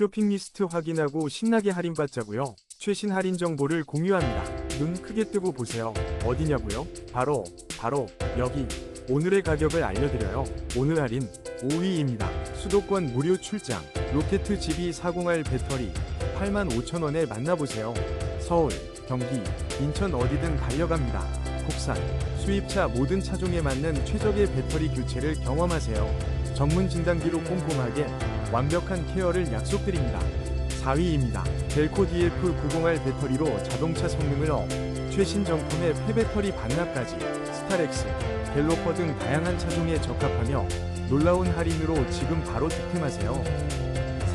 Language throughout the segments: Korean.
쇼핑 리스트 확인하고 신나게 할인받자고요. 최신 할인 정보를 공유합니다. 눈 크게 뜨고 보세요. 어디냐고요? 바로 바로 여기. 오늘의 가격을 알려드려요. 오늘 할인 5위입니다. 수도권 무료 출장 로켓 GB40R 배터리 85,000원에 만나보세요. 서울, 경기, 인천 어디든 달려갑니다. 국산, 수입차 모든 차종에 맞는 최적의 배터리 교체를 경험하세요. 전문 진단기로 꼼꼼하게 완벽한 케어를 약속드립니다. 4위입니다. 델코 DF90R 배터리로 자동차 성능을 업, 최신 정품의 폐배터리 반납까지 스타렉스, 갤로퍼 등 다양한 차종에 적합하며 놀라운 할인으로 지금 바로 득템하세요.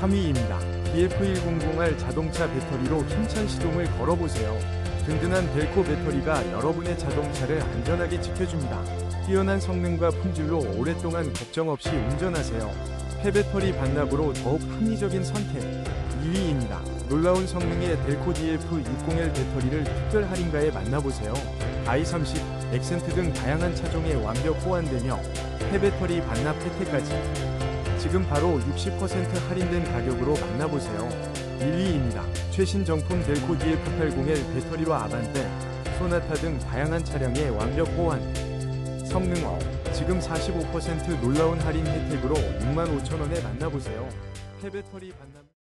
3위입니다. DF100R 자동차 배터리로 힘찬 시동을 걸어보세요. 든든한 벨코 배터리가 여러분의 자동차를 안전하게 지켜줍니다. 뛰어난 성능과 품질로 오랫동안 걱정 없이 운전하세요. 폐배터리 반납으로 더욱 합리적인 선택. 2위입니다. 놀라운 성능의 델코 DF60L 배터리를 특별 할인가에 만나보세요. i30, 엑센트 등 다양한 차종에 완벽 호환되며 폐배터리 반납 혜택까지. 지금 바로 60% 할인된 가격으로 만나보세요. 1위입니다. 최신 정품 델코 DF80L 배터리로 아반떼, 소나타 등 다양한 차량에 완벽 호환. 성능업. 지금 45% 놀라운 할인 혜택으로 65,000원에 만나보세요. 폐배터리 반납